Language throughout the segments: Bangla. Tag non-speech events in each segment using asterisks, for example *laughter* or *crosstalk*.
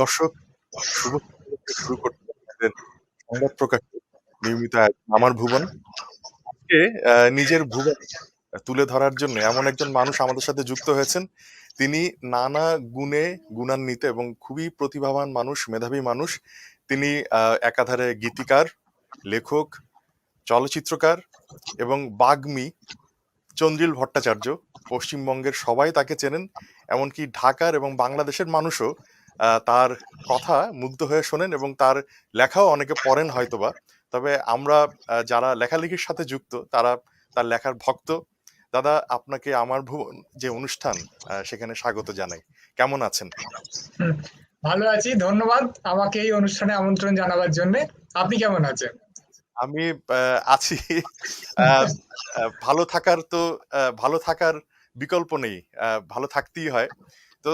দর্শক শুভ শুরু করতে সংবাদ প্রকাশ নিয়মিত আমার ভুবন। আজকে নিজের ভুবন তুলে ধরার জন্য এমন একজন মানুষ আমাদের সাথে যুক্ত হয়েছেন। তিনি নানা গুণে গুণান্বিত এবং খুবই প্রতিভাবান মানুষ, মেধাবী মানুষ। তিনি একাধারে গীতিকার, লেখক, চলচ্চিত্রকার এবং বাগ্মী চন্দ্রিল ভট্টাচার্য। পশ্চিমবঙ্গের সবাই তাকে চেনেন, এমনকি ঢাকার এবং বাংলাদেশের মানুষও তার কথা মুগ্ধ হয়ে শোনেন এবং তার লেখাও অনেকে পড়েন হয়তোবা। তবে আমরা যারা লেখালেখির সাথে যুক্ত তারা তার লেখার ভক্ত। দাদা আপনাকে আমার ভুবন যে অনুষ্ঠান সেখানে স্বাগত জানাই। কেমন আছেন? ভালো আছি ধন্যবাদ আমাকে এই অনুষ্ঠানে আমন্ত্রণ জানাবার জন্য। আপনি কেমন আছেন? আমি আছি। ভালো থাকার তো ভালো থাকার বিকল্প নেই। আহ, ভালো থাকতেই হয়। তো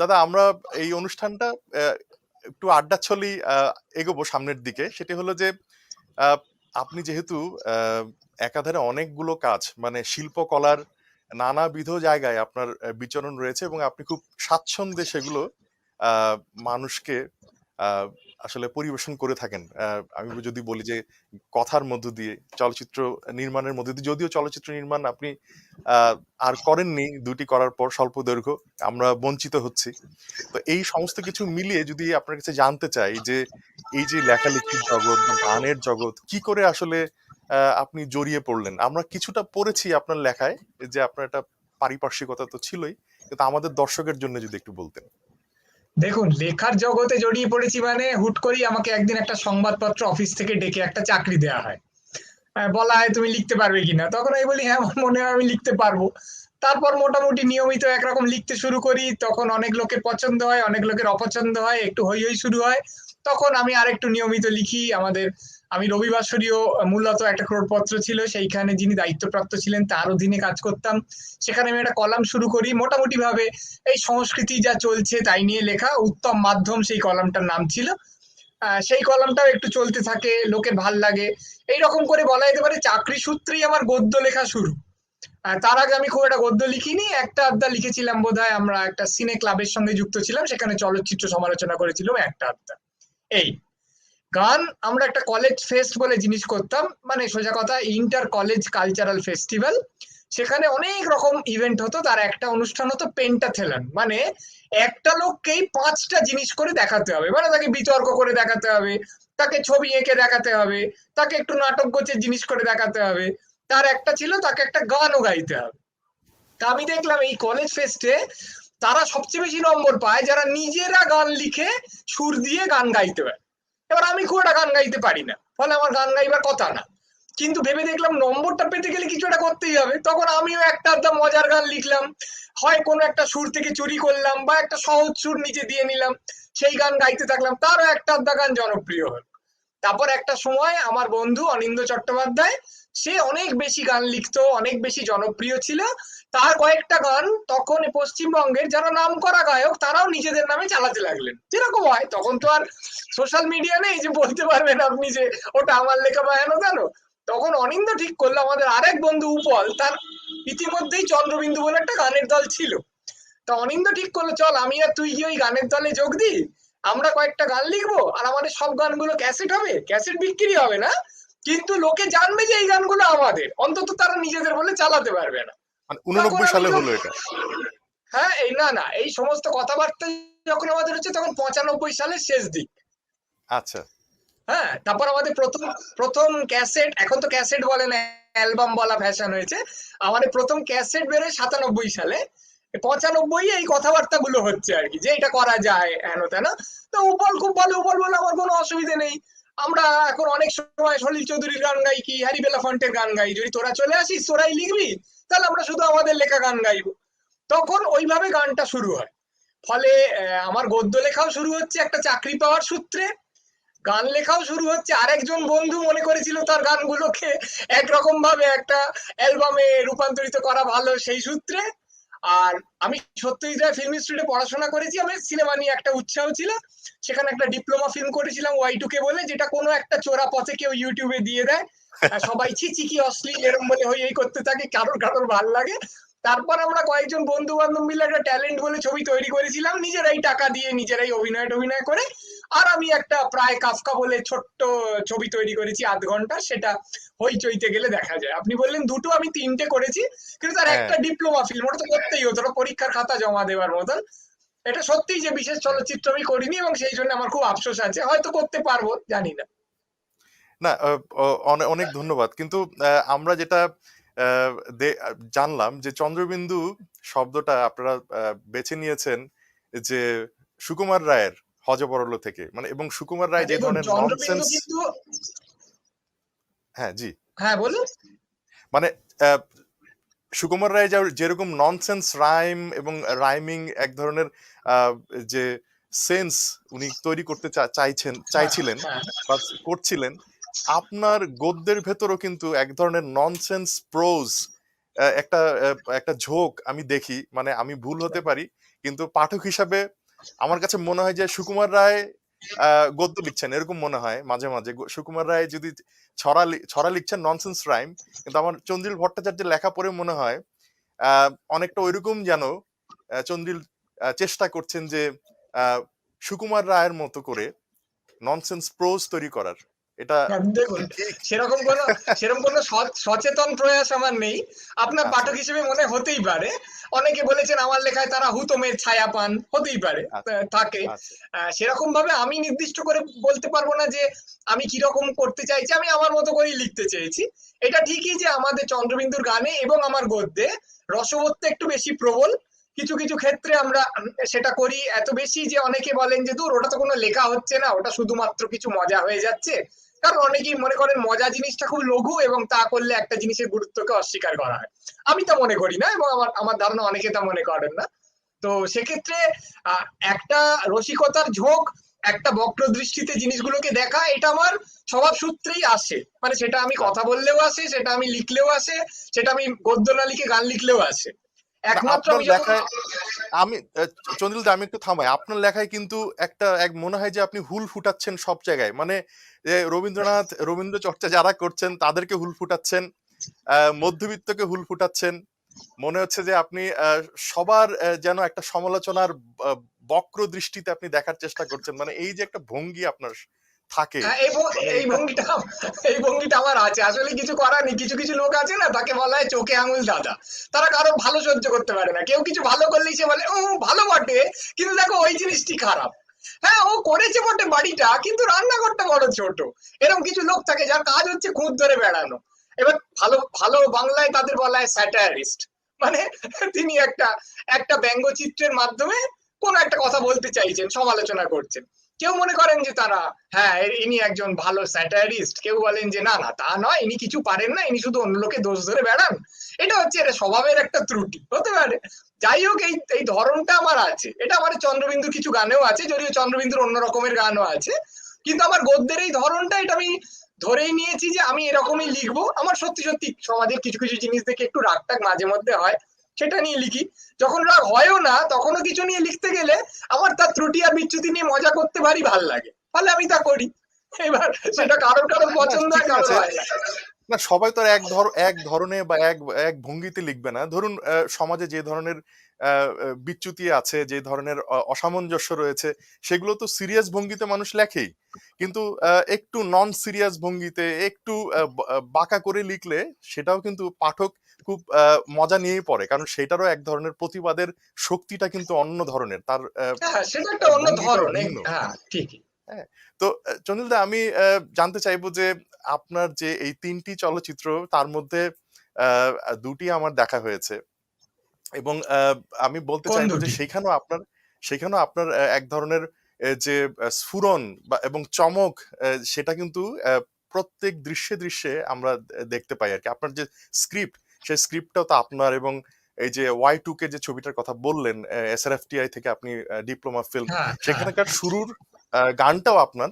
দাদা, আমরা এই অনুষ্ঠানটা একটু আড্ডা ছলি এগোবো সামনের দিকে। সেটি হলো যে আপনি যেহেতু একাধারে অনেকগুলো কাজ মানে শিল্পকলার নানাবিধ জায়গায় আপনার বিচরণ রয়েছে এবং আপনি খুব স্বাচ্ছন্দ্যে সেগুলো মানুষকে আসলে পরিবেশন করে থাকেন। আমি যদি বলি যে কথার মধ্য দিয়ে চলচ্চিত্র নির্মাণের মধ্য দিয়ে যদিও চলচ্চিত্র নির্মাণ আপনি আর করেননি দুটি করার পর স্বল্প দৈর্ঘ্য আমরা বঞ্চিত হচ্ছি। তো এই সমস্ত কিছু মিলিয়ে যদি আপনার কাছে জানতে চাই যে এই যে লেখালেখির জগৎ গানের জগৎ কি করে আসলে আহ, আপনি জড়িয়ে পড়লেন? আমরা কিছুটা পড়েছি আপনার লেখায় যে আপনার একটা পারিপার্শ্বিকতা তো ছিলই কিন্তু আমাদের দর্শকের জন্য যদি একটু বলতেন। দেখুন, লেখার জগতে জড়িয়ে পড়েছি মানে হুট করি আমাকে একদিন একটা সংবাদপত্র অফিস থেকে ডেকে একটা চাকরি দেয়া হয়। বলা হয় তুমি লিখতে পারবে কিনা। তখন আমি বলি হ্যাঁ আমার মনে হয় আমি লিখতে পারব। তারপর মোটামুটি নিয়মিত একরকম লিখতে শুরু করি। তখন অনেক লোকের পছন্দ হয়, অনেক লোকের অপছন্দ হয়, একটু হই হই শুরু হয়। তখন আমি আর একটু নিয়মিত লিখি। আমাদের আমি রবিবাসরীয় মূলত একটা ক্রোড়পত্র ছিল, সেইখানে যিনি দায়িত্বপ্রাপ্ত ছিলেন তার অধীনে কাজ করতাম। সেখানে আমি একটা কলাম শুরু করি। মোটামুটি ভাবে এই সংস্কৃতি যা চলছে তাই নিয়ে লেখা, উত্তম মাধ্যম সেই কলামটার নাম ছিল। সেই কলামটাও একটু চলতে থাকে, লোকের ভালো লাগে। এইরকম করে বলা যেতে পারে চাকরি সূত্রেই আমার গদ্য লেখা শুরু। তার আগে আমি খুব একটা গদ্য লিখিনি, একটা আধটা লিখেছিলাম বোধহয়, আমরা একটা সিনে ক্লাবের সঙ্গে যুক্ত ছিলাম, সেখানে চলচ্চিত্র সমালোচনা করেছিলাম, একটা আধটা এই। গান আমরা একটা কলেজ ফেস্ট বলে জিনিস করতাম মানে সোজা কথা ইন্টার কলেজ কালচারাল ফেস্টিভ্যাল সেখানে অনেক রকম ইভেন্ট হতো, তার একটা অনুষ্ঠান হতো পেন্টাথেলন মানে একটা লোককেই পাঁচটা জিনিস করে দেখাতে হবে মানে তাকে বিতর্ক করে দেখাতে হবে, তাকে ছবি এঁকে দেখাতে হবে, তাকে একটু নাটক গোছের জিনিস করে দেখাতে হবে, তার একটা ছিল তাকে একটা গানও গাইতে হবে। তা আমি দেখলাম এই কলেজ ফেস্টে তারা সবচেয়ে বেশি নম্বর পায়, যারা নিজেরা গান লিখে সুর দিয়ে গান গাইতে পারে। এবার আমি খুব একটা গান গাইতে পারি না, ফলে আমার গান গাইবার কথা না। কিন্তু ভেবে দেখলাম নম্বরটা পেতে গেলে কিছু একটা করতেই হবে। তখন আমিও একটা আধটা মজার গান লিখলাম। হয় কোনো একটা সুর থেকে চুরি করলাম বা একটা সহজ সুর নিচে দিয়ে নিলাম, সেই গান গাইতে থাকলাম, তারও একটা আধা গান জনপ্রিয় হল। তারপর একটা সময় আমার বন্ধু অনিন্দ চট্টোপাধ্যায়, সে অনেক বেশি গান লিখতো, অনেক বেশি জনপ্রিয় ছিল। তার কয়েকটা গান তখন পশ্চিমবঙ্গের যারা নাম করা গায়ক, তারাও নিজেদের নামে চালাতে লাগলেন। যেরকম হয়, তখন তো আর সোশ্যাল মিডিয়া নেই যে বলতে পারবেন আপনি যে ওটা আমার লেখা বা হেন জানো তখন অনিন্দ ঠিক করল, আমাদের আরেক বন্ধু উপল, তার ইতিমধ্যেই চন্দ্রবিন্দু বলে একটা গানের দল ছিল। তা অনিন্দ ঠিক করল, চল, আমি আর তুই গিয়ে ওই গানের দলে যোগ দিই। আমরা কয়েকটা গান লিখব আর আমাদের সব গানগুলো ক্যাসেট হবে। ক্যাসেট বিক্রি হবে না, কিন্তু লোকে জানবে যে এই গানগুলো আমাদের। অন্তত তারা নিজেদের বলে চালাতে পারবে না। মানে উননব্বই সালে হলো এটা। হ্যাঁ এই না না এই সমস্ত কথাবার্তা যখন আমাদের হচ্ছে তখন পঁচানব্বই সালের শেষ দিক। আচ্ছা। হ্যাঁ তারপর আমাদের প্রথম প্রথম ক্যাসেট এখন তো ক্যাসেট বলে না অ্যালবাম বলা ফ্যাশন হয়েছে। আমাদের প্রথম ক্যাসেট বেরোয় সাতানব্বই সালে। পঁচানব্বই এই কথাবার্তা গুলো হচ্ছে আর কি যে এটা করা যায় হেন তেন। তো উপল খুব বলে উপল বলে আমার কোনো অসুবিধে নেই। আমরা এখন অনেক সময় সলিল চৌধুরীর গান গাই কি হ্যারি বেলাফন্টের গান গাই। যদি তোরা চলে আসিস তোরাই লিখবি? তাহলে আমরা শুধু আমাদের লেখা গান গাইবো। তখন ওইভাবে গানটা শুরু হয়। ফলে আমার গদ্য লেখাও শুরু হচ্ছে, একটা চাকরি পাওয়ার সূত্রে। গান লেখাও শুরু হচ্ছে। আরেকজন বন্ধু মনে করেছিল তার গানগুলোকে একরকম ভাবে একটা অ্যালবামে রূপান্তরিত করা ভালো সেই সূত্রে। আর আমি সত্যজিৎ রায় ফিল্ম ইনস্টিটিউটে পড়াশোনা করেছি। আমার সিনেমা নিয়ে একটা উৎসাহ ছিল। সেখানে একটা ডিপ্লোমা ফিল্ম করেছিলাম ওয়াই টু কে বলে যেটা কোনো একটা চোরা পথে কেউ ইউটিউবে দিয়ে দেয়। সবাই ছি ছি কি অশ্লীল এরম বলে হই এই করতে থাকে কারোর কারোর ভালো লাগে। তারপর আমরা কয়েকজন বন্ধু বান্ধব মিলে একটা ট্যালেন্ট বলে ছবি তৈরি করেছিলাম নিজেরাই টাকা দিয়ে নিজেরাই অভিনয় টভিনয় করে আর আমি একটা প্রায় কাফকা বলে ছোট্ট ছবি তৈরি করেছি আধ ঘণ্টা সেটা হইচইতে গেলে দেখা যায়। আপনি বললেন দুটো আমি তিনটে করেছি কিন্তু তার হ্যাঁ। একটা ডিপ্লোমা ফিল্ম ওটা তো করতেই হতো পরীক্ষার খাতা জমা দেওয়ার মতন। এটা সত্যিই যে বিশেষ চলচ্চিত্র আমি করিনি এবং সেই জন্য আমার খুব আফসোস আছে হয়তো করতে পারব জানি না। না অনেক ধন্যবাদ। কিন্তু আমরা যেটা জানলাম যে চন্দ্রবিন্দু শব্দটা আপনারা বেছে নিয়েছেন যে সুকুমার রায়ের হজবরল থেকে। মানে এবং সুকুমার রায় যে ধরনের ননসেন্স হ্যাঁ জি। হ্যাঁ বলুন। মানে আহ, সুকুমার রায় যা- যেরকম ননসেন্স রাইম এবং রাইমিং এক ধরনের আহ, যে সেন্স উনি তৈরি করতে চাইছেন চাইছিলেন হ্যাঁ, বা করছিলেন আপনার গদ্যের ভেতরও কিন্তু এক ধরনের ননসেন্স প্রোজ একটা একটা ঝোঁক আমি দেখি মানে আমি ভুল হতে পারি, কিন্তু পাঠক হিসাবে আমার কাছে মনে হয় যে সুকুমার রায় গদ্য লিখছেন, এরকম মনে হয় মাঝে মাঝে। সুকুমার রায় যদি ছড়া ছড়া লিখছেন ননসেন্স রাইম কিন্তু আমার চন্দ্রিল ভট্টাচার্যের লেখা পড়ে মনে হয় অনেকটা ওইরকম যেন চন্দ্রিল চেষ্টা করছেন যে সুকুমার রায়ের মতো করে ননসেন্স প্রোজ তৈরি করার। এটা দেখুন সেরকম কোন সেরকম কোন সচেতন প্রয়াস আমার নেই। আপনার আচ্ছা। পাঠক হিসেবে মনে হতেই পারে। অনেকে বলেছেন আমার লেখায় তারা হুতমের ছায়া পান হতেই পারে আচ্ছা। থাকে। আচ্ছা। সেরকম ভাবে আমি নির্দিষ্ট করে বলতে পারব না যে আমি কীরকম করতে চাইছি। আমি আমার মতো করেই লিখতে চেয়েছি। এটা ঠিকই যে আমাদের চন্দ্রবিন্দুর গানে এবং আমার গদ্যে রসবোধটা একটু বেশি প্রবল। কিছু কিছু ক্ষেত্রে আমরা সেটা করি। এত বেশি যে অনেকে বলেন যে দূর ওটা তো কোনো লেখা হচ্ছে না। ওটা শুধুমাত্র কিছু মজা হয়ে যাচ্ছে। কারণ অনেকেই মনে করেন মজা জিনিসটা খুব লঘু এবং তা করলে একটা জিনিসের গুরুত্বকে অস্বীকার করা হয়। আমি তা মনে করি না এবং আমার আমার ধারণা অনেকে তা মনে করেন না। তো সেক্ষেত্রে একটা রসিকতার ঝোঁক, একটা বক্র দৃষ্টিতে জিনিসগুলোকে দেখা, এটা আমার স্বভাব সূত্রেই আসে। মানে সেটা আমি কথা বললেও আসে, সেটা আমি লিখলেও আসে, সেটা আমি গদ্য না লিখে গান লিখলেও আসে। আপনার আমি লেখায় আমি একটু থামাই। আপনার লেখায় কিন্তু একটা এক মনে হয় যে আপনি হুল ফুটাচ্ছেন সব জায়গায়। মানে যে রবীন্দ্রনাথ রবীন্দ্র চর্চা যারা করছেন তাদেরকে হুল ফুটাচ্ছেন আহ, মধ্যবিত্তকে হুল ফুটাচ্ছেন। মনে হচ্ছে যে আপনি আহ, সবার যেন একটা সমালোচনার বক্র দৃষ্টিতে আপনি দেখার চেষ্টা করছেন। মানে এই যে একটা ভঙ্গি আপনার থাকে। হ্যাঁ, এই ভঙ্গিটা এই ভঙ্গিটা আমার আছে। আসলে কিছু করার নেই কিছু কিছু লোক আছে না তাকে বলা হয় চোখে আঙুল দাদা। তারা কারও ভালো সহ্য করতে পারে না। কেউ কিছু ভালো করলেই সে বলে ও ভালো বটে কিন্তু দেখো ওই জিনিসটি খারাপ। হ্যাঁ ও করেছে বটে বাড়িটা কিন্তু রান্নাঘরটা বড় ছোট। এরকম কিছু লোক থাকে যার কাজ হচ্ছে খুঁত ধরে বেড়ানো। এবার ভালো ভালো বাংলায় তাদের বলা হয় স্যাটারিস্ট। মানে তিনি একটা একটা ব্যঙ্গচিত্রের মাধ্যমে কোন একটা কথা বলতে চাইছেন সমালোচনা করছেন। কেউ মনে করেন যে তারা হ্যাঁ ইনি একজন ভালো স্যাটারিস্ট কেউ বলেন যে, না না, তা নয়, ইনি কিছু পারেন না, ইনি শুধু অন্য লোকে দোষ ধরে বেড়ান। এটা হচ্ছে এটা স্বভাবের একটা ত্রুটি, হতে পারে। যাই হোক, এই এই ধরনটা আমার আছে। এটা আমার চন্দ্রবিন্দুর কিছু গানেও আছে, যদিও চন্দ্রবিন্দুর অন্য রকমের গানও আছে। কিন্তু আমার গদ্যের এই ধরনটা, এটা আমি ধরেই নিয়েছি যে, আমি এরকমই লিখব। আমার সত্যি সত্যি সমাজের কিছু কিছু জিনিস দেখে একটু রাগ টাগ মাঝে মধ্যে হয়। সেটা নিয়ে লিখি। যখন রাগ হয়ও না তখনও কিছু নিয়ে লিখতে গেলে আমার তার ত্রুটি আর বিচ্যুতি নিয়ে মজা করতে ভারী ভালো লাগে। ফলে আমি তা করি। এবার সেটা কারোর কারোর পছন্দ হয় কারোর হয় না। সবাই তো এক ধর এক ধরনে বা এক এক ভঙ্গিতে লিখবে না। ধরুন সমাজে যে ধরনের বিচ্যুতি আছে যে ধরনের অসামঞ্জস্য রয়েছে সেগুলো তো সিরিয়াস ভঙ্গিতে মানুষ লেখেই। কিন্তু একটু নন সিরিয়াস ভঙ্গিতে একটু বাঁকা করে লিখলে সেটাও কিন্তু পাঠক খুব মজা নিয়েই পড়ে। কারণ সেটারও এক ধরনের প্রতিবাদের শক্তিটা কিন্তু অন্য ধরনের। তার হ্যাঁ সেটা একটা অন্য ভঙ্গিটা ধরন ভিন্ন। হ্যাঁ তো আহ, চন্দ্রিলদা আমি জানতে চাইব যে আপনার যে এই তিনটি চলচ্চিত্র তার মধ্যে দুটি আমার দেখা হয়েছে। এবং আহ, আমি বলতে চাইব যে? সেখানেও আপনার সেখানেও আপনার এক ধরনের যে বা এবং চমক সেটা কিন্তু আহ, প্রত্যেক দৃশ্যে দৃশ্যে আমরা দেখতে পাই আর কি। আপনার যে স্ক্রিপ্ট সেই স্ক্রিপ্টটাও তো আপনার এবং এই যে ওয়াই টু কে যে ছবিটার কথা বললেন এস আর এফ থেকে আপনি ডিপ্লোমা ফিল্ম হ্যাঁ সেখানকার শুরুর গানটাও আপনার।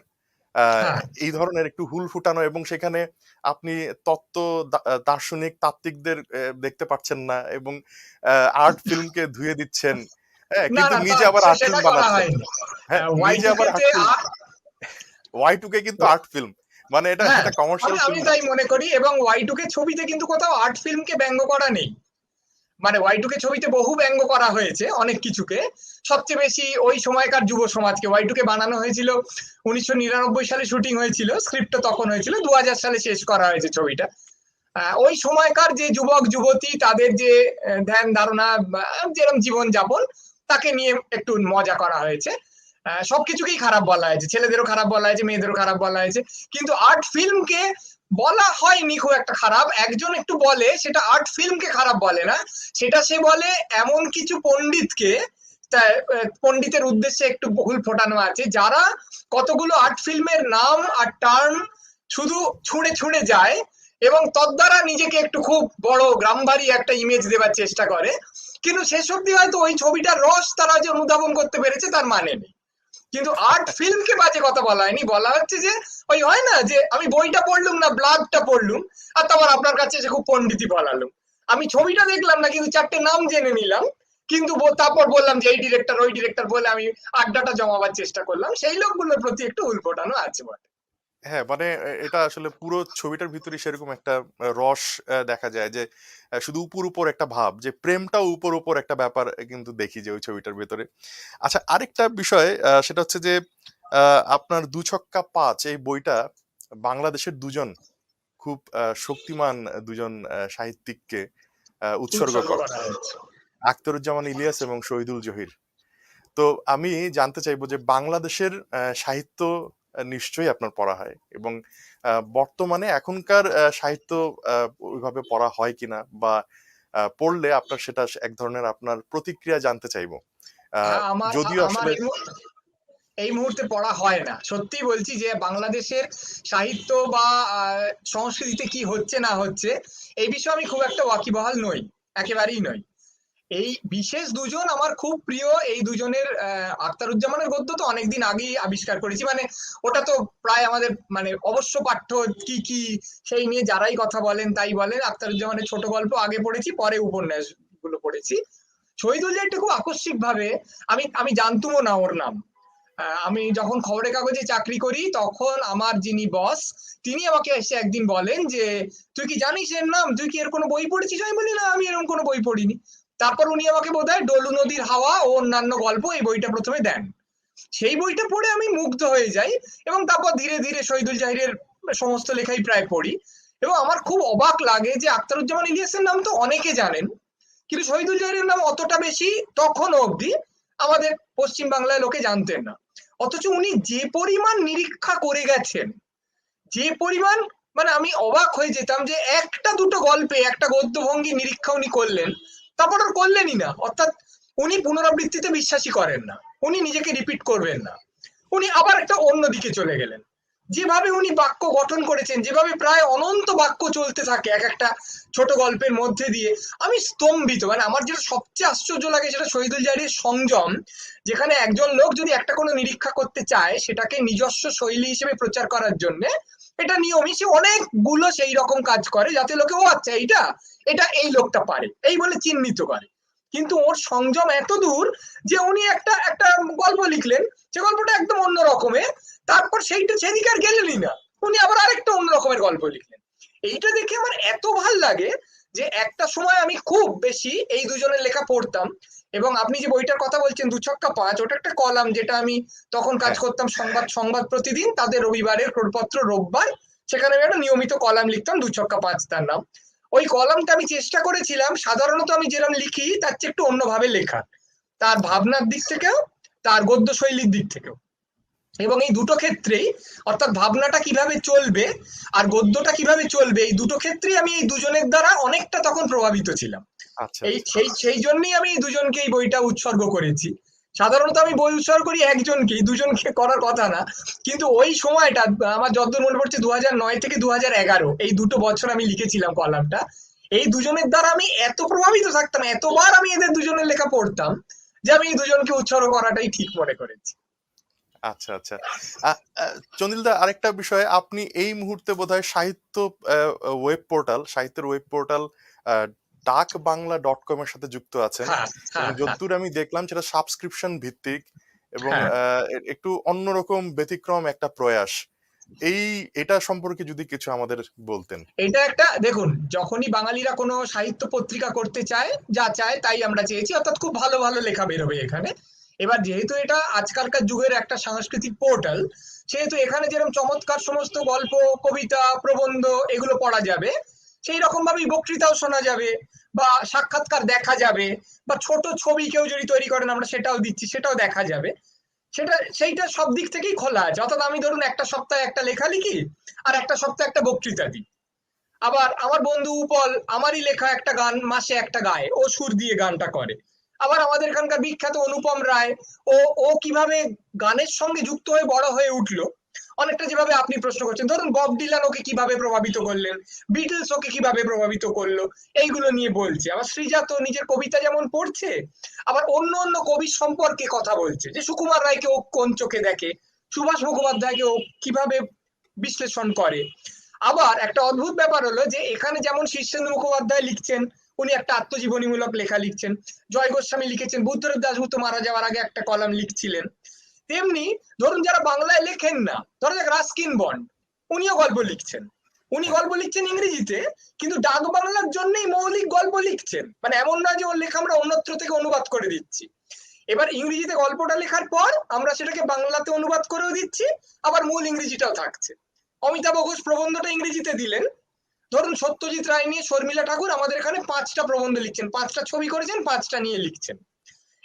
হ্যাঁ। এই ধরনের একটু হুল ফুটানো এবং সেখানে আপনি তত্ত্ব দার্শনিক তাত্ত্বিকদের দেখতে পাচ্ছেন না এবং আর্ট ফিল্মকে ধুয়ে দিচ্ছেন। হ্যাঁ, কিন্তু নিজে আবার আর্ট ফিল্ম বানাচ্ছেন। হ্যাঁ নিজে আবার art film Y two K কিন্তু আর্ট ফিল্ম মানে এটা হ্যাঁ, একটা কমার্শিয়াল আমি তাই মনে করি এবং ওয়াই টু কে ছবিতে কিন্তু কোথাও আর্ট ফিল্মকে ব্যঙ্গ করা নেই। মানে ওয়াই টু কে ছবিতে বহু ব্যঙ্গ করা হয়েছে অনেক কিছুকে। সবচেয়ে বেশি ওই সময়কার যুব সমাজকে ওয়াই টু কে বানানো হয়েছিল। উনিশশো নিরানব্বই সালে শুটিং হয়েছিল স্ক্রিপ্টও তখন হয়েছিল দু হাজার সালে শেষ করা হয়েছে ছবিটা। আহ, ওই সময়কার যে যুবক যুবতী তাদের যে ধ্যান ধারণা যেরকম জীবন যাপন তাকে নিয়ে একটু মজা করা হয়েছে। সবকিছুকেই খারাপ বলা হয়েছে। ছেলেদেরও খারাপ বলা হয়েছে, মেয়েদেরও খারাপ বলা হয়েছে। কিন্তু আর্ট ফিল্মকে বলা হয়নি খুব একটা খারাপ। একজন একটু বলে, সেটা আর্ট ফিল্মকে খারাপ বলে না। সেটা সে বলে এমন কিছু পণ্ডিতকে পণ্ডিতের উদ্দেশ্যে একটু বহুল ফোটানো আছে, যারা কতগুলো আর্ট ফিল্মের নাম আর টার্ম শুধু ছুঁড়ে ছুঁড়ে যায় এবং তদ্বারা নিজেকে একটু খুব বড় গ্রামবাড়ি একটা ইমেজ দেওয়ার চেষ্টা করে। কিন্তু শেষ অব্দি হয়তো ওই ছবিটার রস তারা যে অনুধাবন করতে পেরেছে, তার মানে নেই। কিন্তু আর্ট ফিল্মকে বাজে কথা বলা হয়নি। বলা হচ্ছে যে, ওই হয় না যে, আমি বইটা পড়লুম না ব্লাগটা পড়লুম, আর তারপর আপনার কাছে এসে খুব পণ্ডিতি বলালুম। আমি ছবিটা দেখলাম না, কিন্তু চারটে নাম জেনে নিলাম, কিন্তু তারপর বললাম যে, এই ডিরেক্টর ওই ডিরেক্টর বলে আমি আড্ডাটা জমাবার চেষ্টা করলাম। সেই লোকগুলোর প্রতি একটু উল্পটানো আছে বটে। হ্যাঁ মানে এটা আসলে পুরো ছবিটার ভিতরে সেরকম একটা রস দেখা যায় যে শুধু উপর উপর একটা ভাব যে প্রেমটাও উপর উপর একটা ব্যাপার কিন্তু দেখি যে ওই ছবিটার ভিতরে। আচ্ছা আরেকটা বিষয় সেটা হচ্ছে যে আপনার দু ছক্কা পাঁচ এই বইটা বাংলাদেশের দুজন খুব আহ, শক্তিমান দুজন সাহিত্যিককে উৎসর্গ করা আখতারুজ্জামান ইলিয়াস এবং শহীদুল জহির। তো আমি জানতে চাইব যে বাংলাদেশের আহ, সাহিত্য নিশ্চয়ই আপনার পড়া হয় এবং বর্তমানে এখনকার সাহিত্য ওইভাবে পড়া হয় কিনা বা পড়লে আপনার সেটা এক ধরনের আপনার প্রতিক্রিয়া জানতে চাইব। আহ, যদিও আসলে এই মুহূর্তে পড়া হয় না। সত্যি বলছি যে বাংলাদেশের সাহিত্য বা সংস্কৃতিতে কি হচ্ছে না হচ্ছে এই বিষয়ে আমি খুব একটা ওয়াকিবহাল নই। একেবারেই নই। এই বিশেষ দুজন আমার খুব প্রিয়, এই দুজনের আখতারুজ্জামানের গদ্য তো অনেকদিন আগেই আবিষ্কার করেছি। মানে ওটা তো প্রায় আমাদের মানে অবশ্য পাঠ্য কি কি, সেই নিয়ে যারাই কথা বলেন তাই বলেন, আখতারুজ্জামানের ছোট গল্প আগে পড়েছি, পরে উপন্যাসগুলো পড়েছি। শহীদুল জাহিরটা খুব আকস্মিক ভাবে আমি আমি জানতুমও না ওর নাম। আমি যখন খবরের কাগজে চাকরি করি, তখন আমার যিনি বস, তিনি আমাকে এসে একদিন বলেন যে, তুই কি জানিস এর নাম? তুই কি এর কোনো বই পড়েছিস? আমি বলি, না, আমি এরকম কোনো বই পড়িনি। তারপর উনি আমাকে বোধহয় ডলু নদীর হাওয়া ও অন্যান্য গল্প এই বইটা প্রথমে দেন। সেই বইটা পড়ে আমি মুগ্ধ হয়ে যাই এবং তারপর ধীরে ধীরে শহীদুল জাহিরের সমস্ত লেখাই প্রায় পড়ি। এবং আমার খুব অবাক লাগে যে আখতারুজ্জামান ইলিয়াসের নাম তো অনেকে জানেন, কিন্তু শহীদুল জাহিরের নাম অতটা বেশি তখন অবধি আমাদের পশ্চিম বাংলায় লোকে জানতেন না। অথচ উনি যে পরিমাণ নিরীক্ষা করে গেছেন, যে পরিমাণ মানে আমি অবাক হয়ে যেতাম যে একটা দুটো গল্পে, একটা গদ্যভঙ্গি নিরীক্ষা উনি করলেন তারপর আর করলেনই না। অর্থাৎ উনি পুনরাবৃত্তিতে বিশ্বাসী করেন না। উনি নিজেকে রিপিট করবেন না। উনি আবার একটা অন্য দিকে চলে গেলেন। যেভাবে উনি বাক্য গঠন করেছেন, যেভাবে প্রায় অনন্ত বাক্য চলতে থাকে এক একটা ছোট গল্পের মধ্যে দিয়ে, আমি স্তম্ভিত। মানে আমার যেটা সবচেয়ে আশ্চর্য লাগে সেটা শহীদুল জারির সংযম, যেখানে একজন লোক যদি একটা কোনো নিরীক্ষা করতে চায়, সেটাকে নিজস্ব শৈলী হিসেবে প্রচার করার জন্য এটা নিয়মই, সে অনেকগুলো সেই রকম কাজ করে যাতে লোকে, ও আচ্ছা এইটা, এটা এই লোকটা পারে, এই বলে চিহ্নিত করে। কিন্তু ওর সংযম এত দূর যে উনি একটা একটা গল্প লিখলেন, সে গল্পটা একদম অন্য রকমের, তারপর সেইটা, সেদিকে আর গেলেনই না। উনি আবার আরেকটা অন্য রকমের গল্প লিখলেন। এইটা দেখে আমার এত ভালো লাগে যে একটা সময় আমি খুব বেশি এই দুজনের লেখা পড়তাম এবং আপনি যে বইটার কথা বলছেন দু ছক্কা পাঁচ ওটা একটা কলাম যেটা আমি তখন কাজ হ্যাঁ। করতাম সংবাদ সংবাদ প্রতিদিন তাদের রবিবারের ক্রোড়পত্র রোববার সেখানে আমি একটা নিয়মিত কলাম লিখতাম দু ছক্কা পাঁচ তার নাম। ওই কলামটা আমি চেষ্টা করেছিলাম সাধারণত আমি যেরকম লিখি তার চেয়ে একটু অন্যভাবে লেখা তার ভাবনার দিক থেকেও তার গদ্য শৈলীর দিক থেকেও। এবং এই দুটো ক্ষেত্রেই অর্থাৎ ভাবনাটা কীভাবে চলবে আর গদ্যটা কীভাবে চলবে এই দুটো ক্ষেত্রেই আমি এই দুজনের দ্বারা অনেকটা তখন প্রভাবিত ছিলাম। এই সেই সেই জন্যই আমি এই দুজনকে এই বইটা উৎসর্গ করেছি। সাধারণত আমি বই উৎসর্গ করি একজনকে দুজনকে করার কথা না। কিন্তু ওই সময়টা আমার যতদূর মনে পড়ছে দু নয় থেকে দু এগারো এই দুটো বছর আমি লিখেছিলাম কলামটা। এই দুজনের দ্বারা আমি এত প্রভাবিত থাকতাম এতবার আমি এদের দুজনের লেখা পড়তাম যে আমি এই দুজনকে উৎসর্গ করাটাই ঠিক মনে করেছি। আচ্ছা আচ্ছা। চন্দিলদা আরেকটা বিষয় আপনি এই মুহূর্তে বোধহয় সাহিত্য ওয়েব পোর্টাল সাহিত্যের web portal Daak Bangla dot কম এর সাথে যুক্ত আছেন। হ্যাঁ এবং হ্যাঁ হ্যাঁ। যতদূর আমি দেখলাম সেটা সাবস্ক্রিপশন ভিত্তিক এবং হ্যাঁ। একটু অন্যরকম ব্যতিক্রম একটা প্রয়াস। এই এটা সম্পর্কে যদি কিছু আমাদের বলতেন। এটা একটা দেখুন যখনই বাঙালিরা কোনো সাহিত্য পত্রিকা করতে চায় যা চায় তাই আমরা চেয়েছি অর্থাৎ খুব ভালো ভালো লেখা বেরোবে এখানে। এবার যেহেতু এটা আজকালকার যুগের একটা সাংস্কৃতিক পোর্টাল সেহেতু এখানে যেরকম চমৎকার সমস্ত গল্প কবিতা প্রবন্ধ এগুলো পড়া যাবে সেই রকম ভাবেই বক্তৃতাও শোনা যাবে বা সাক্ষাৎকার দেখা যাবে বা ছোট ছবি কেউ যদি তৈরি করেন, আমরা সেটাও দিচ্ছি, সেটাও দেখা যাবে। সেটা, সেইটা সব দিক থেকেই খোলা আছে। অর্থাৎ আমি ধরুন একটা সপ্তাহে একটা লেখা লিখি আর একটা সপ্তাহে একটা বক্তৃতা দিই। আবার আমার বন্ধু উপল আমারই লেখা একটা গান, মাসে একটা গায়, ও সুর দিয়ে গানটা করে। আবার আমাদের এখানকার বিখ্যাত অনুপম রায়, ও ও কীভাবে গানের সঙ্গে যুক্ত হয়ে বড় হয়ে উঠল অনেকটা যেভাবে আপনি প্রশ্ন করছেন, ধরুন বব ডিলান ওকে কীভাবে প্রভাবিত করলেন, বিটলস ওকে কীভাবে প্রভাবিত করল, এইগুলো নিয়ে বলছে। আবার সৃজা তো নিজের কবিতা যেমন পড়ছে, আবার অন্য অন্য কবির সম্পর্কে কথা বলছে। যে সুকুমার রায়কে ও কোন চোখে দেখে, সুভাষ মুখোপাধ্যায়কে ও কীভাবে বিশ্লেষণ করে। আবার একটা অদ্ভুত ব্যাপার হলো যে এখানে যেমন শীর্ষেন্দু মুখোপাধ্যায় লিখছেন, উনি একটা আত্মজীবনীমূলক লেখা লিখছেন। জয় গোস্বামী লিখেছেন, বুদ্ধদেব দাশগুপ্ত মারা যাওয়ার আগে একটা কলাম লিখছিলেন। তেমনি ধরুন যারা বাংলায় লেখেন না ধরো যাক রাস্কিন বন্ড, উনিও গল্প লিখছেন। উনি গল্প লিখছেন ইংরেজিতে, কিন্তু ডাক বাংলার জন্যই মৌলিক গল্প লিখছেন। মানে এমন নয় যে ওর লেখা আমরা অন্যত্র থেকে অনুবাদ করে দিচ্ছি। এবার ইংরেজিতে গল্পটা লেখার পর আমরা সেটাকে বাংলাতে অনুবাদ করেও দিচ্ছি, আবার মূল ইংরেজিটাও থাকছে। অমিতাভ ঘোষ প্রবন্ধটা ইংরেজিতে দিলেন। ধরুন সত্যজিৎ রায় নিয়ে শর্মিলা ঠাকুর আমাদের এখানে পাঁচটা প্রবন্ধ লিখছেন, পাঁচটা ছবি করেছেন, পাঁচটা নিয়ে লিখছেন।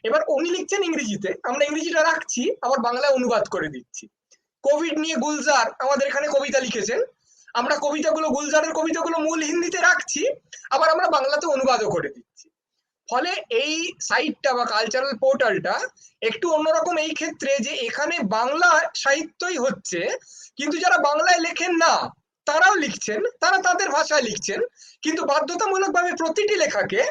এবার উনি লিখছেন ইংরেজিতে, আমরা ইংরেজিটা রাখছি, আবার বাংলায় অনুবাদ করে দিচ্ছি। কোভিড নিয়ে গুলজার আমাদের এখানে কবিতা লিখেছেন। আমরা কবিতাগুলো, গুলজারের কবিতাগুলো মূল হিন্দিতে রাখছি, আবার আমরা বাংলাতে অনুবাদও করে দিচ্ছি। ফলে এই সাইটটা বা কালচারাল পোর্টালটা একটু অন্যরকম এই ক্ষেত্রে যে এখানে বাংলা সাহিত্যই হচ্ছে, কিন্তু যারা বাংলায় লেখেন না তারাও লিখছেন, তারা তাদের ভাষায় লিখছেন, কিন্তু বাধ্যতামূলকভাবে প্রতিটি লেখাকে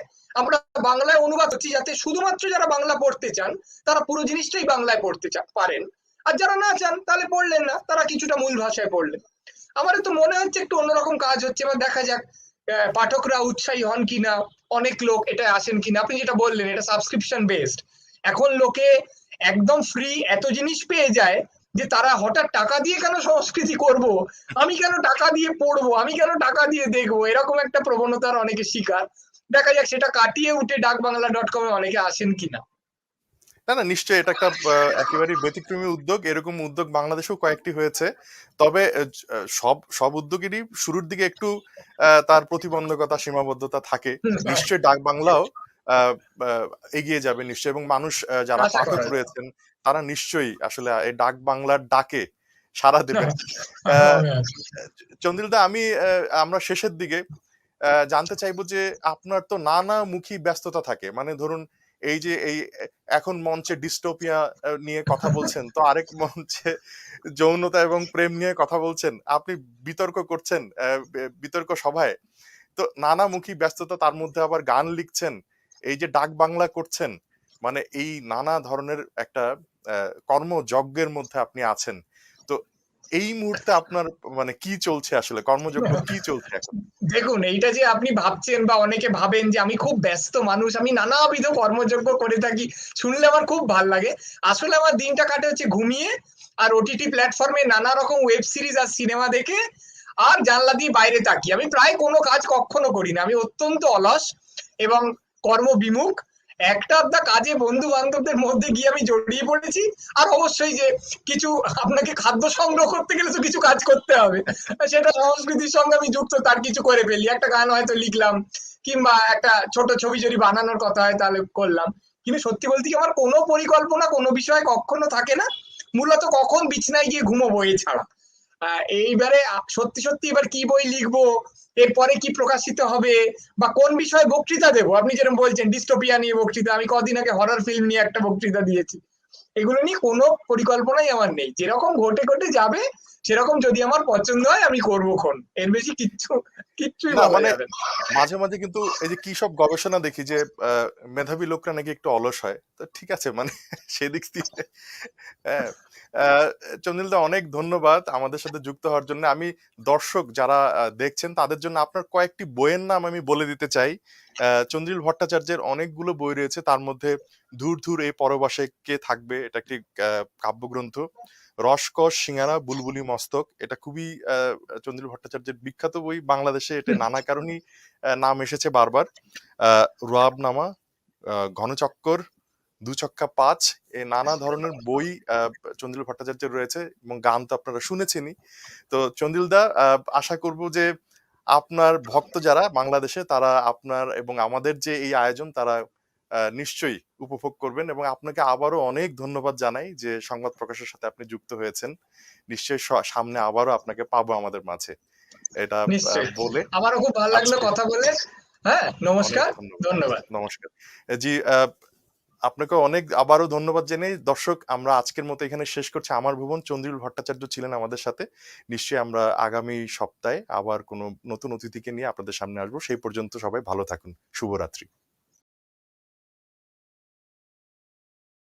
আমরা বাংলায় অনুবাদ করছি যাতে শুধুমাত্র যারা বাংলা পড়তে চান, তারা পুরো জিনিসটাই বাংলায় পড়তে চান পারেন। আর যারা না চান, তাহলে পড়লেন না, তারা কিছুটা মূল ভাষায় পড়লেন। আমার তো মনে হচ্ছে একটু অন্যরকম কাজ হচ্ছে, এবার দেখা যাক পাঠকরা উৎসাহী হন কিনা, অনেক লোক এটা আসেন কিনা, আপনি যেটা বললেন, এটা সাবস্ক্রিপশন বেসড এখন লোকে একদম ফ্রি এত জিনিস পেয়ে যায় যে তারা হঠাৎ টাকা দিয়ে কেন সংস্কৃতি করব? আমি কেন টাকা দিয়ে পড়ব? আমি কেন টাকা দিয়ে দেখব? এরকম একটা প্রবণতার অনেকে শিকার। দেখা যাক সেটা কাটিয়ে উঠে ডাক বাংলা ডট কমে অনেকে আসেন কিনা। না না নিশ্চয়ই এটা একটা আহ, একেবারেই ব্যতিক্রমী উদ্যোগ। এরকম উদ্যোগ বাংলাদেশেও কয়েকটি হয়েছে। তবে সব সব উদ্যোগেরই শুরুর দিকে একটু আহ, তার প্রতিবন্ধকতা সীমাবদ্ধতা থাকে। নিশ্চয়ই ডাক বাংলাও এগিয়ে যাবে নিশ্চয়ই। এবং মানুষ যারা পাঠক রয়েছেন তারা নিশ্চয়ই আসলে এই ডাক বাংলার ডাকে সাড়া দেবেন চন্দিলদা আমি আমরা শেষের দিকে জানতে চাইব যে আপনার তো নানামুখী ব্যস্ততা থাকে। মানে ধরুন এই যে এই এখন মঞ্চে ডিস্টোপিয়া নিয়ে কথা বলছেন তো আরেক মঞ্চে যৌনতা এবং প্রেম নিয়ে কথা বলছেন আপনি বিতর্ক করছেন বিতর্ক সভায়। তো নানামুখী ব্যস্ততা তার মধ্যে আবার গান লিখছেন এই যে ডাক বাংলা করছেন মানে এই নানা ধরনের একটা কর্মযজ্ঞের মধ্যে আপনি আছেন। তো এই মুহূর্তে আপনার মানে কি চলছে আসলে? কর্মযজ্ঞ *laughs* কি চলছে এখন? দেখুন এইটা যে আপনি ভাবছেন বা অনেকে ভাবেন যে আমি খুব ব্যস্ত মানুষ আমি নানাবিধ কর্মযজ্ঞ করে থাকি শুনলে আমার খুব ভালো লাগে। আসলে আমার দিনটা কাটে হচ্ছে ঘুমিয়ে আর ওটিটি প্ল্যাটফর্মে নানা রকম ওয়েব সিরিজ আর সিনেমা দেখে আর জানলা দিয়ে বাইরে তাকি আমি প্রায় কোনো কাজ কখনো করি না আমি অত্যন্ত অলস এবং কর্মবিমুখ। একটা আধটা কাজে বন্ধু বান্ধবদের মধ্যে গিয়ে আমি জড়িয়ে পড়েছি। আর অবশ্যই যে কিছু আপনাকে খাদ্য সংগ্রহ করতে গেলে তো কিছু কাজ করতে হবে। সেটা সংস্কৃতির সঙ্গে আমি যুক্ত তার কিছু করে ফেলি। একটা গান হয়তো লিখলাম কিংবা একটা ছোট ছবি যদি বানানোর কথা হয় তাহলে করলাম। কিন্তু সত্যি বলতে কি আমার কোনো পরিকল্পনা কোনো বিষয়ে কখনো থাকে না। মূলত কখন বিছনায় গিয়ে ঘুমোবো এই ছাড়া আহ, এইবারে সত্যি সত্যি এবার কি বই লিখব? এরপরে কি প্রকাশিত হবে? বা কোন বিষয়ে বক্তৃতা দেবো? আপনি যেরকম বলছেন ডিস্টোপিয়া নিয়ে বক্তৃতা, আমি কদিন আগে হরর ফিল্ম নিয়ে একটা বক্তৃতা দিয়েছি। এগুলো নিয়ে কোনো পরিকল্পনাই আমার নেই। যেরকম ঘটে ঘটে যাবে সেরকম যদি আমার পছন্দ হয় আমি করব খন এর বেশি কিচ্ছু কিচ্ছুই মানে মাঝে মাঝে কিন্তু এই যে কি সব গবেষণা দেখি যে মেধাবী লোকরা নাকি একটু অলস হয় তো ঠিক আছে মানে *laughs* সেদিক থেকে হ্যাঁ চন্দিলদা অনেক ধন্যবাদ আমাদের সাথে যুক্ত হওয়ার জন্য আমি দর্শক যারা দেখছেন তাদের জন্য আপনার কয়েকটি বইয়ের নাম আমি বলে দিতে চাই চন্দ্রিল ভট্টাচার্যের অনেকগুলো বই রয়েছে। তার মধ্যে 'ধুর, ধুর এ পরবাসে কে থাকবে' এটা একটি কাব্যগ্রন্থ। 'রসকস সিঙ্গারা বুলবুলি মস্তক' এটা খুবই আ চন্দ্রিল ভট্টাচার্যের বিখ্যাত বই। বাংলাদেশে এটা নানা কারণেই নাম এসেছে বারবার। 'রোয়াবনামা', 'ঘনচক্কর', 'দু ছক্কা পাঁচ' এ নানা ধরনের বই চন্দ্রিল ভট্টাচার্যের রয়েছে এবং গান তো আপনারা শুনেছেনই। তো চন্দ্রিল দা আশা করব যে আপনার ভক্ত যারা বাংলাদেশে তারা আপনার এবং আমাদের যে এই আয়োজন তারা নিশ্চয়ই উপভোগ করবেন এবং আপনাকে আবারও অনেক ধন্যবাদ জানাই যে সংবাদ প্রকাশের সাথে আপনি যুক্ত হয়েছেন। নিশ্চয়ই সামনে আবারও আপনাকে পাবো আমাদের মাঝে। এটা বলে আমারও খুব ভালো লাগল কথা বলে। হ্যাঁ, নমস্কার। ধন্যবাদ। নমস্কার। জি আপনাকে অনেক আবারও ধন্যবাদ জানাই। দর্শক আমরা আজকের মতো এখানে শেষ করছি। আমার ভুবন চন্দ্রিল ভট্টাচার্য ছিলেন আমাদের সাথে। নিশ্চয়ই আমরা আগামী সপ্তাহে আবার কোনো নতুন অতিথিকে নিয়ে আপনাদের সামনে আসব। সেই পর্যন্ত সবাই ভালো থাকুন। শুভরাত্রি।